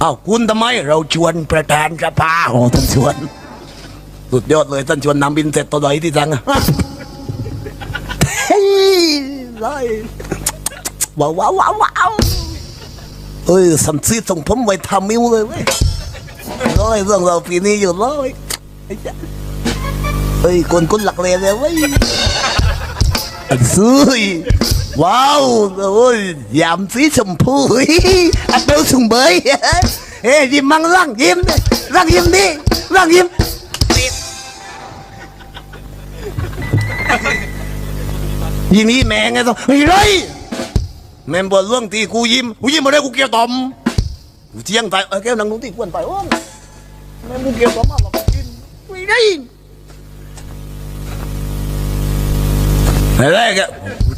เอ้าคุณทำไมเราชวนประธานสภาของท่านชวน สุดยอดเลยท่านชวนนำบินเสร็จตัวไหนที่สั่งอะเฮ้ยเลยว้าวว้าวว้าวว้าวเอ้ยสันซีส่งผมไว้ทำมิวเลยเว้ยร้อยเรื่องเราปีนี้อยู่ร้อยไอ้จ๊ะเฮ้ยคนคนหลักเลยเลยเว้ยอันซื้อ ว้าวโอ้ยยามสีชมพูอันเบลสุ่งเบยเฮ้ยยิ้มมังร่างยิ้มร่างยิ้มดิร่างยิ้มยิ้มนี่แม่ไงต้องเฮ้ยไรแม่นบนเรื่องที่กูยิ้มกูยิ้มมาได้กูเกลียวตอมกูเที่ยงตายเออแก้วนังนุ่งที่ควรไปโอ้ยแม่กูเกลียวตอมมาบอกกินเฮ้ยไรอกตอบมันนางไม่แต่แม่นบอกใครๆไม่ใช่อันบอกกับกูประมิกูตายแล้วเราได้ตำรวจกูตายโอ้แกอีต้อยอยู่กัน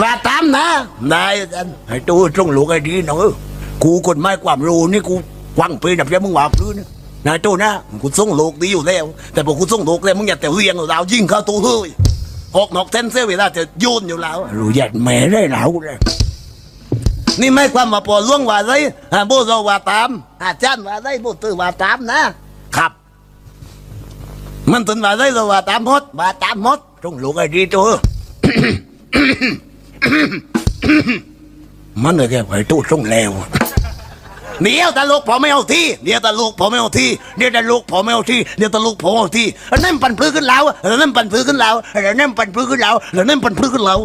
มาตามนะนายอันให้ตัวตรงลูกไอ้ดีหน่อกูกฎหมายความรู้นี่กูกวางไปดับยามึงว่าพื้นนายโตนะกูส่งลูกดีอยู่แล้ว แต่พอกูส่งลูกแล้วมึงอย่าแต่เลี้ยงเรายิงเข้าตัวเฮ้ยออกนอกเส้นเสียเวลาจะโยนอยู่แล้วรู้ยัดแม่ได้แล้วเลยนี่ไม่ความมาปอล่วงว่าไรฮะโบเราว่าตามอาจารย์ว่าไรโบตือว่าตามนะ ครับ มันถึงว่าไรเราว่าตามหมดว่าตามหมดตรงลูกไอ้ดีตัว มันเลยแกไอ้ตู้ตรงแล้วเดี๋ยวตาลูกผมไม่เอาที่เดี๋ยวตาลูกผมไม่เอาที่เดี๋ยวตาลูกผมไม่เอาที่เดี๋ยวตาลูกผมเอาที่แล้วนั่นปั่นพื้นขึ้นแล้วแล้วนั่นปั่นพื้นขึ้นแล้วแล้วนั่นปั่นพื้นขึ้นแล้วแล้วนั่นปั่นพื้นขึ้นแล้ว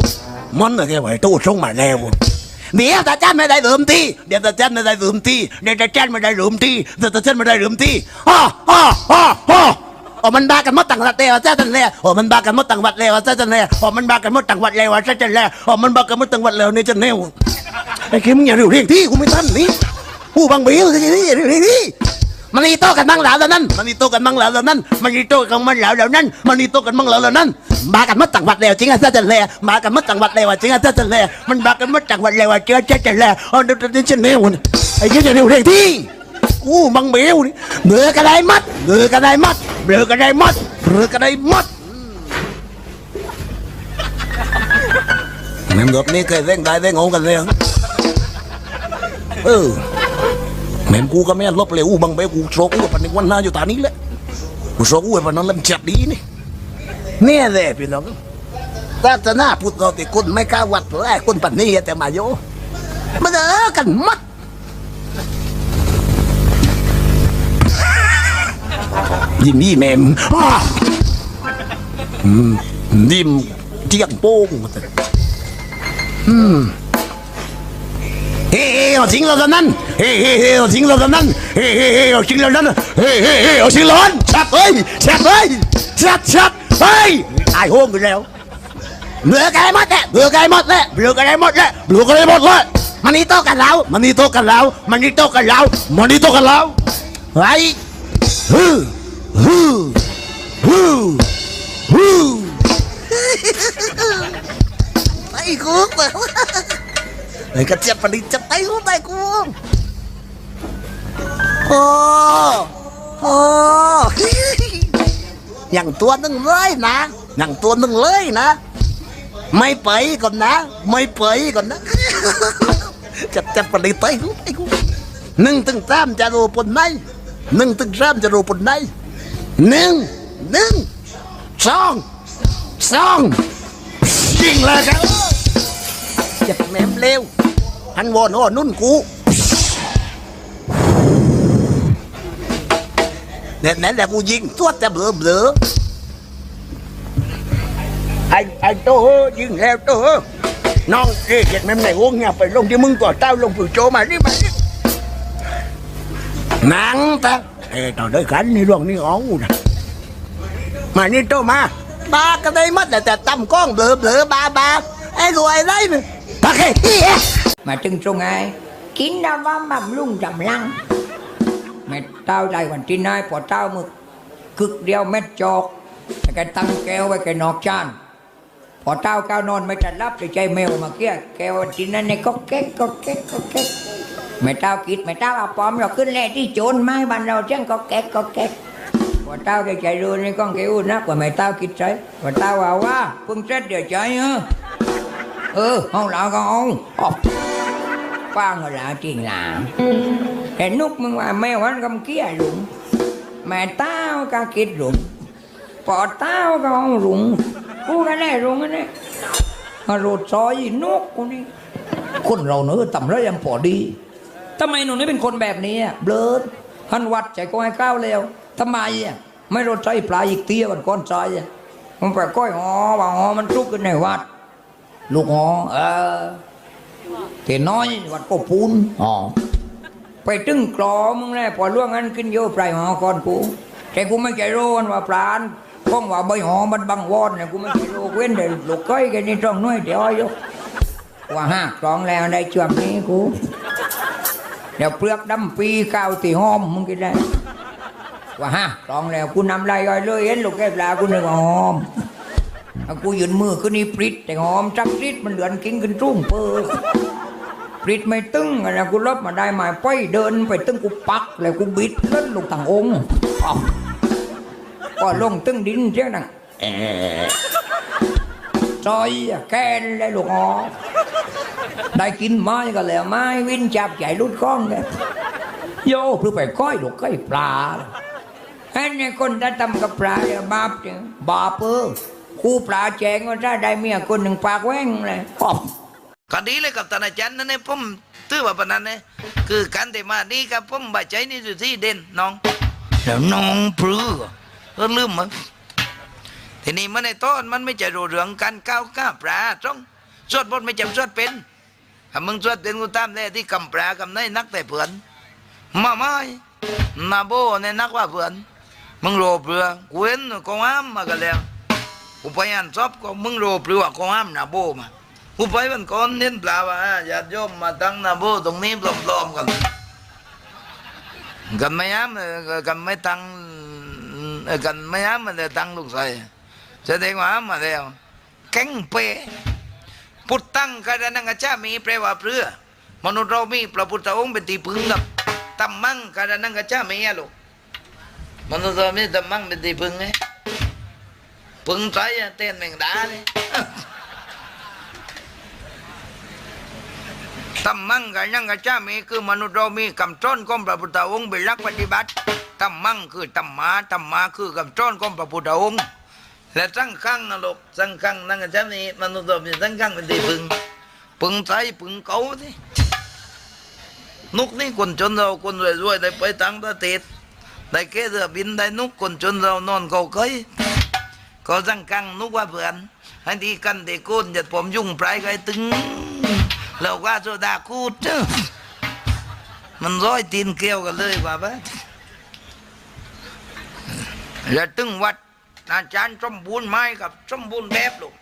มันอะไรไว้ตู้ส่งมาแล้วเดี๋ยวตาจันไม่ได้ลืมที่เดี๋ยวตาจันไม่ได้ลืมที่เดี๋ยวตาจันไม่ได้ลืมที่เดี๋ยวตาจันไม่ได้ลืมที่ฮ่าฮ่าฮ่าฮ่า โอ้มันบากันหมดต่างวัดแล้วจ้าจันแล้วโอ้มันบากันหมดต่างวัดแล้วจ้าจันแล้วโอ้มันบากันหมดต่างวัดแล้วจ้าจันแล้วโอ้มันบากันหมดต่างวัดแล้วนี่จันแล้วไอ้คิมอย่าเรียกที่กูไม่ทันนี่ผู้บังเบียวนี่นี่นี่นี่มันนี่โตกันมั่งแล้วแล้วนั่นมันนี่โตกันมั่งแล้วแล้วนั่นมันนี่โตกันมั่งแล้วแล้วนั่นมันนี่โตกันมั่งแล้วแล้วนั่นมากันมัดจังหวัดแล้วจริงอะจ้าจันแลมากันมัดจังหวัดแล้วจริงอะจ้าจันแลมันมากันมัดจังหวัดแล้วจริงอะจ้าจันแลอ๋อเดี๋ยวเดี๋ยวฉันเนี่ยไอ้เจ้าจะเรียกเรียกที่ กูบังเบียวนี่เบือกันได้มัดเบือกันได้มัดเบือกันได้มัดเบือกันได้มัดแม่งแบนี้เคยเร่งได้เร่งงกันเลยเออแม่นกูก็แม่ลบเลยอู้บังเบกูโชกอู้ปันในวันหน้าอยู่ตานี้แหละกูโชกอู้ปันนั้นเล่มจัดดีนี่เนี่ยแหละพี่น้องศาสนาพุทธเราติคุณไม่กล้าวัดแรกคุณปันนี้แต่มาโยมันเออกันมัด ยิ้มยี่แม่มอ้าอืมยิ้มเจียงโป้งอืมเฮ้เฮ้เอาสิงเราตอนนั้นเฮ้เฮ้เฮ้เอาสิงเราตอนนั้นเฮ้เฮ้เฮ้เอาสิงเราตอนนั้นเฮ้เฮ้เฮ้เอาสิงร้อนชัดเฮ้ยชัดเฮ้ยชัดชัดเฮ้ยตายโหงกันแล้วเหลือกันหมดแล้วเหลือกันหมดแล้วเหลือกันหมดแล้วเหลือกันหมดแล้วมันนี่โตกันแล้วมันนี่โตกันแล้วมันนี่โตกันแล้วมันนี่โตกันแล้วไอ้ ฮู้ฮู้ฮู้ฮู้ไอ้กูเปิดไอ้กระเจี๊ยบปนิจะไตกูไตกูโอ้โอ้อย่างตัวหนึ่งเลยนะอย่างตัวหนึ่งเลยนะ ไม่ไปก่อนนะ ไม่ไปก่อนนะจับจับปนิไตกูไตกูหนึ่งถึงสามจะรู้ปนไหน หนึ่งถึงสามจะรู้ปนไหนหนึ่งหนึ่งสองสองยิงเลยครับจับแมมเร็วหันวอนอ้นุ่นกูเนี่ยนั่นแหละกูยิงตัวจะเบลอเบลอไอ้ไอ้โตเฮ้ยิงแล้วโตเฮ้ยน้องเอ๊ะเจ็ดแมมไหนวงเนี่ยไปลงที่มึงก่อนเต้าลงผู้โจมานี่มา nắng ta. Ê, trời đất khánh đi luôn đi ngón nè. Mà đi trâu mà ba cái đây mất là tầm con bự bự ba ba. Ai rồi đây mà ba cái mà chân trông ai kín đâu mà mầm luôn trầm lăng. Mày tao đây còn tin ai bỏ tao mà cực đeo mét chọt cái tăng kéo với cái nọt chan bỏ tao cao non mới trả lắp để chơi mèo mà kia. Kéo tin anh này có kết có kết có kết ไม่เต้าคิดไม่เต้าเอาปอมเราขึ้นแร่ที่โจรไม้บันเราเจ้งก็แก๊กก็แก๊กว่าเต้าแกใจรู้นี่ก้องเกอู้นักว่าไม่เต้าคิดใช่ว่าเต้าว่าว่าพึ่งเสร็จเดี๋ยวใจเออเออห้องเราก็องออกว้างก็หลาจริงหลาเห็นนุกมึงว่าแม่วันกำเกี้ยหลุมแม่เต้าก็คิดหลุมปอเต้าก็เองหลุมกูก็ได้หลุมกันเนี่ยรูดซอยนุกกูนี่คนเราเนื้อต่ำแล้วยังพอดี ทำไมหนูนี่เป็นคนแบบนี้อะเบลอหันวัดใจก็ให้ก้าวเร็วทำไมอะไม่รดใจปลาอีกเตี้ยวันก้อนใจอะมันไปก้อยหอว่าหอมันทุกข์กันในวัด ลูกหอเออเทน้อยวัดก็ปูนอ๋อไปตึงกรอมึงแน่พอล่วงนั้นขึ้นโยปลายหอก่อนกูแต่กูไม่ใจรู้ว่าปลานพ้องว่าใบหอมันบังวอนเนี่ยกูไม่ใจรู้เว้นเดี๋ยวลูกก้อยกันนี่ต้องน้อยเดี๋ยวอายุว่าห้ากรองแล้วได้ช่วงนี้กู เดี๋ยวเปลือกดำปีก้าวตีหอมมึงกินได้ว่าห้ากรองแล้วกูนำลายย่อยเลยเห็นลูกแก้วปลากูนึกว่าหอมเอากูยืนมือขึ้นนี่ปริดแต่หอมจักปริดมันเหลือนกินขึ้นรุ่งเปิดปริดไม่ตึงอะไรกูลบมาได้หมายไปเดินไปตึงกูปักแล้วกูบิดเล่นลงทางองค์ก็ลงตึงดินเจ้านังเอ่อซอยแกนเลยลูกอ๋อ ได้กินไม้ก็แล้วไม้วินจับใหญ่รุดข้องเลยโย่เพื่อไปก้อยลูกก้อยปลาอันนี้คนถ้ทำกับปลาบาปเนี่ยบาปเออคู่ปลาแจงว่าถ้าได้เมียคนหนึ่งปากแว้งเลยอ๋อก็ดีเลยกับท่าอาจารย์นั่นเองผมถือว่าปนนั้นเนี่ยคือการที่มานี่กับผมบาดใจนี่สุดที่เด่นน้องแล้วน้องปลื้อเออลืมมั้งทีนี้มันในต้นมันไม่จะรู้เรื่องการก้าวก้าปลาจ้องสวดบทไม่จำสวดเป็น ถ้ามึงสวดเป็นกูตามได้ที่กำปลากำในนักแต่เผื่อนมาไม่นาโบในนักว่าเผื่อนมึงโรเปลือกูเห็นกองอ้ามมากันแล้วกูไปอ่านซอบก็มึงโรปลือว่ากองอ้ามนาโบมากูไปวันก่อนเน้นปลาว่าญาติโยมมาตั้งนาโบตรงนี้ปลอมๆกันกันไม่ย้ำกันไม่ตั้งกันไม่ย้ำมันเลยตั้งลูกใส่แสดงว่ามาแล้วแข็งเปะ พุทธังกันนังกะจ้ามีแปลว่าเพื่อมนุษย์เรามีพระพุทธองค์เป็นที่พึ่งกับตัมมังกันนังกะจ้ามีอะลูกมนุษย์เรามีตัมมังเป็นที่พึ่งไงพึ่งใจเต้นแมงดาเนี่ยธรรมังกับยังกะจ้ามีคือมนุษย์เรามีคำจ้นของพระพุทธองค์เป็นหลักปฏิบัติธรรมังคือธรรมะธรรมะคือคำจ้นของพระพุทธองค์ และสังขังนะลูกสังขังนั่นกะจ้ามีมนุษย์เรามีสังขังเป็นที่พึ่งพึ่งใจพึ่งเขาสินุกนี่คนจนเราคนรวยๆได้ไปต่างประเทศได้แค่เรือบินได้นุกคนจนเรานอนเขาเคยก็สังกังนุกว่าเพื่อนให้ดีกันเด็กโกนอย่าผมยุ่งปลายไกตึงแล้วว่าโซดาคูดเจ้อมันร้อยตีนเกลียวกันเลยว่าบ้าแล้วตึงวัด อาจารย์สมบูรณ์ไม้กับสมบูรณ์แบบลูก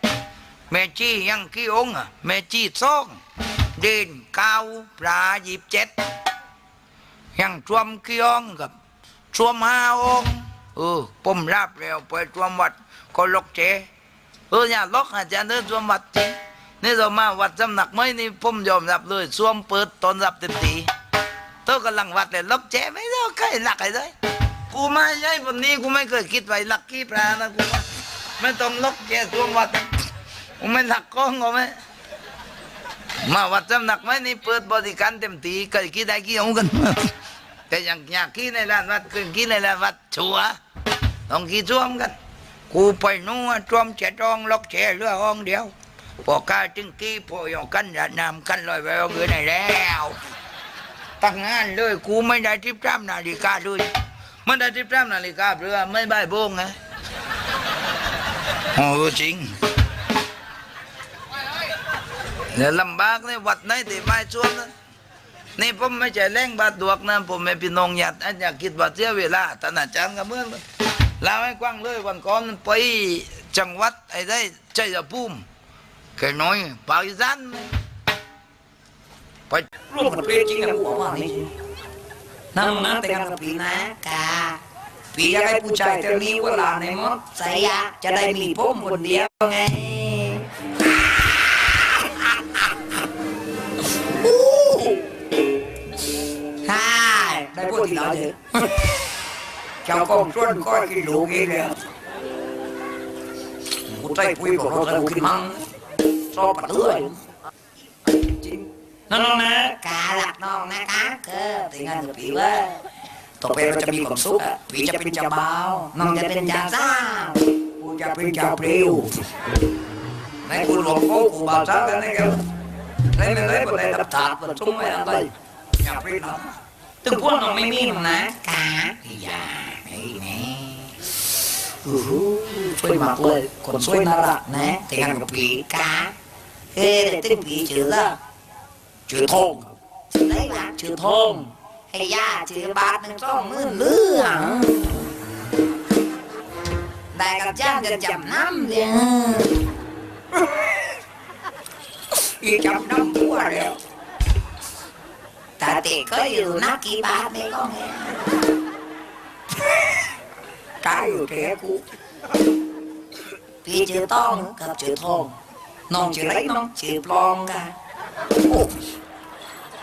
แม่จี้ยังกี่องค์อะแม่จี้สองเด่นเก้าปลาหยิบเจ็ดยังชวมกี่องกับชวมห้าองเออผมรับแล้วไปชวมวัดก็ลกเจเอออย่าลกอาจารย์เดินชวมวัดจริงนี่เรามาวัดสำหนักไม้นี่ผมยอมรับเลยชวมเปิดตอนรับเต็มทีเธอกำลังวัดแต่ลกเจไม่ได้ใครหลักไอ้เลย กูไม่ใช่วันนี้กูไม่เคยคิดไว้ลักกี่ปลานะกูว่าไม่ต้องล็อกเจชวมวัดกูไม่หลักกล้องกูไม่มาวัดสำหนักไหมนี่เปิดบริการเต็มทีเคยคิดได้กี่องค์กัน แต่อย่างอยากขี้ในร้านวัดเคือขี้ในร้านวัดชัวต้องขี้ช่วมกัน กูไปนู่นช่วมเจ็ดองล็อกเจเรือห้องเดียวพอกาจึงกี้พอยองกันระนำกันลอยไปเอาเงินไหนแล้ว ตั้งงานเลยกูไม่ได้ทิพย์จ้ำนาฬิกาด้วย ไม่ได้ทิพย์จ้ำนาฬิกาเรือไม่ใบายโบงไงโอ้จริงเนี่ยลำบากเนี่ยวัดไหนที่ไม่ชวนนะนี่ผมไม่ใช่แรงบาดดวกนะผมไม่พี่น้องหยัดอันอยากคิดว่าเสียเวลาท่านอาจารย์ก็เมื่อนลาให้กว้างเลยวันก่อนไปจังหวัดไอ้ได้ชัยภูมแค่น้อยปากอีสานไปร่วมกันเพลงจริงกันบอกว่านี่ นั่งนะแต่งงานกับพี่นะกาพี่อยากให้ผู้ชายเท่านี้เวลาในมดส่ยาจะได้มีผมคนเดียวไงฮ่ได้พูดทีแล้วเถอะเจ้ากองชวนก้อยกินหลูกเองเลยกูใจปุ้ยบอกเราจะกินมังชอบปะเตื้อย นั่นน้องนะกาหลักน้องนะคะเออแต่งงานกับพี่ว่าต่อไปเราจะมีความสุขอะพี่จะเป็นเจ้าบ่าวน้องจะเป็นเจ้าสาวกูจะเป็นเจ้าเปรี้ยวในกูหลวงโก้กูบ่าวสาวกันนะครับในไม่ได้บนในดับถาดบนทุ่งไม่อะไรอย่าไปทำถึงพวกน้องไม่มีหรอกนะกาอย่าไอ้แม่อู้หูช่วยมากเลยคนช่วยน่ารักนะแต่งงานกับผีกาเฮ้ยแต่ติ้งผีชื่อละ ชื่อทองได้ละชื่อทองให้ย่าชื่อบาทหนึ่งสองหมื่นเรื่องได้กับจ้างจะจำน้ำเนี่ยอีจำน้ำตัวแล้วแต่เด็กก็อยู่นักกี่บาทไม่ก็ไม่กายอยู่แค่กูพี่ชื่อต้องกับชื่อทองน้องชื่อไรน้องชื่อปลองกัน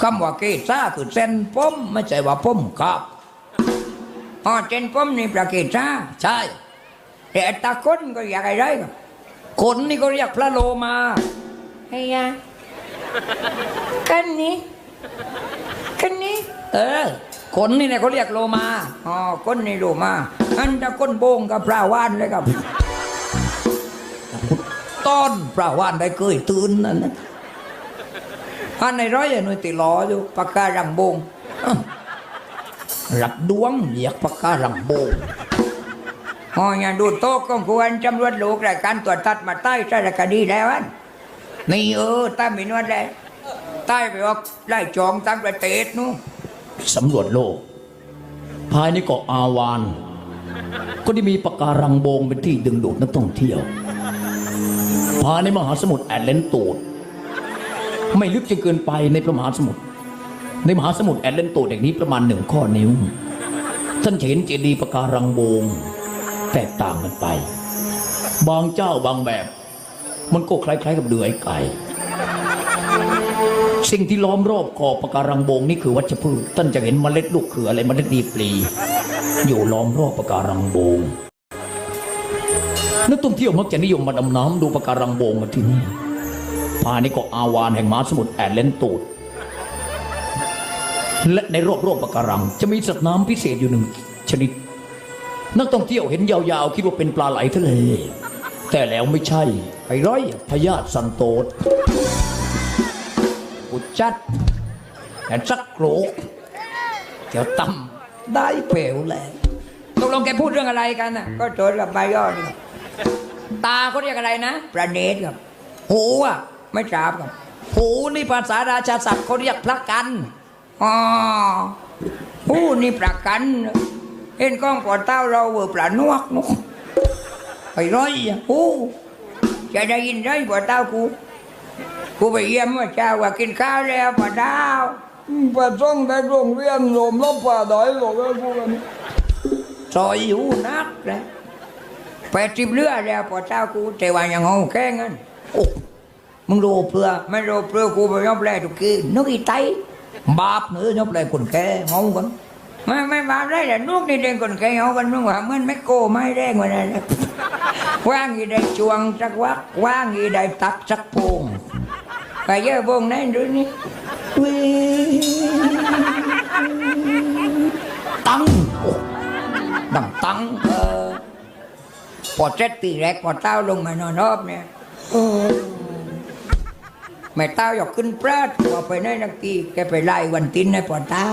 ค่อยากเห็นต้องไปโลกบก็ได้ถ้าใครอยากเห็นต้องไปร้องขอก็ได้ไอ้หูที่ตัวลายลายๆเขาเรียกว่าหูร้องทองเต็ดเต็ดเต็ดเจ็บแม่นอ๋อชอยเครียดคุณไม่ไปร้องแล้วร้องไปกูคำว่าเกซ่าคือเส้นผมไม่ใช่ว่าผมครับอ๋อเส้นผมนี่ประเกซ่าใช่แต่ตาคนก็อยากอะไรครับคนนี่ก็เรียกพระโลมาไอ้ยากันนี้กันนี้ เออคนนี่เนี่ยเขาเรียกโลมาอ๋อคนนี่โลมาอันจะคนโบงกับพระวานเลยครับต้นพระวานได้เคยตื่นนั่นนะ อันในร้อยหน่วยติล้ออยู่ปากการังบงรับดวงเรียกปากการังบงอ๋ออย่าดูโต๊ะก็ควรจำรวจลูกรายการตรวจตัดมาใต้สารคดีแล้วอันนี่เออใต้มีนวดเลยใต้ไปออกไล่จองตั้งประเทศนู้สำรวจโลก ภายในเกาะอาวาน ก็ได้มีปะการังโบงเป็นที่ดึงดูดนักท่องเที่ยว ภายในมหาสมุทรแอตแลนตูด ไม่ลึกจนเกินไปในพระมหาสมุทรในมหาสมุทรแอตแลนตูดแห่งนี้ประมาณหนึ่งข้อนิ้วท่านเห็นเจดีย์ปะการังโบงแตกต่างกันไป บางเจ้าบางแบบ มันก็คล้ายๆ กับเดือไอ้ไก่ สิ่งที่ล้อมรอบขอบปะการังโบงนี่คือวัชพืชท่านจะเห็นเมล็ดลูกเขืออะไรเมล็ดดีปลีอยู่ล้อมรอบปะการังโบงนักท่องเที่ยวมักจะนิยมมาดำน้ำดูปะการังโบงกันที่นี่ ภายในเกาะอาวานแห่งมหาสมุทรแอตแลนตูด และในรอบรอบปะการัง จะมีสัตว์น้ำพิเศษอยู่หนึ่งชนิด นักท่องเที่ยวเห็นยาวๆ คิดว่าเป็นปลาไหลทะเล แต่แล้วไม่ใช่ไปร้อยพญาตสันโตษกูจัดแต่สักโกรกเดี๋ยวตั้มได้เปลวแหละตกลงแกพูดเรื่องอะไรกันน่ะ ก็โจทย์กับใบย่อนี่ตาเขาเรียกอะไรนะ ประเนตครับ หูอะ ไม่ทราบครับหูนี่ภาษาราชาศัพท์เขาเรียกพระกันอ๋อหูนี่ประกันเห็นกล้องปอดเต้าเราเวอร์ปลานวกนุกไปร้อยอะหูจะได้ยินได้ปอดเต้ากูกูไปเยี่ยมเมื่อเช้าว่ากินข้าวแล้วปอดเต้าไปส่งไปโรงเรียนโยมลบป่าดอยหรอกไอ้พวกนั้นซอยอยู่นักเลยไปจิบเรือแล้วปอดเต้ากูแต่ว่ายังงงแค่งั้นโอ้ มึงรู้เพื่อไม่รู้เพื่อกูไปยอบแลทุกทีนกอีไตบาปเนื้อยอบแลคนแก่งงกันไม่ไม่บาปได้แต่นกนี่เด้งคนแก่งงกันมึงว่ามันไม่โกไม่แรงวันนั้นว่างอีได้จวงสักวักว่างอีได้ตักสักพงไปเยอะวงนั่นดูนี่ตังโอ้ดังตังเออพอเจ็ดตีแรกพอเต้าลงมานอนรอบเนี่ยโอ้ แม่เต้าอยากขึ้นปราดว่าไปในนักกีแกไปไล่วันตินในปอเต้า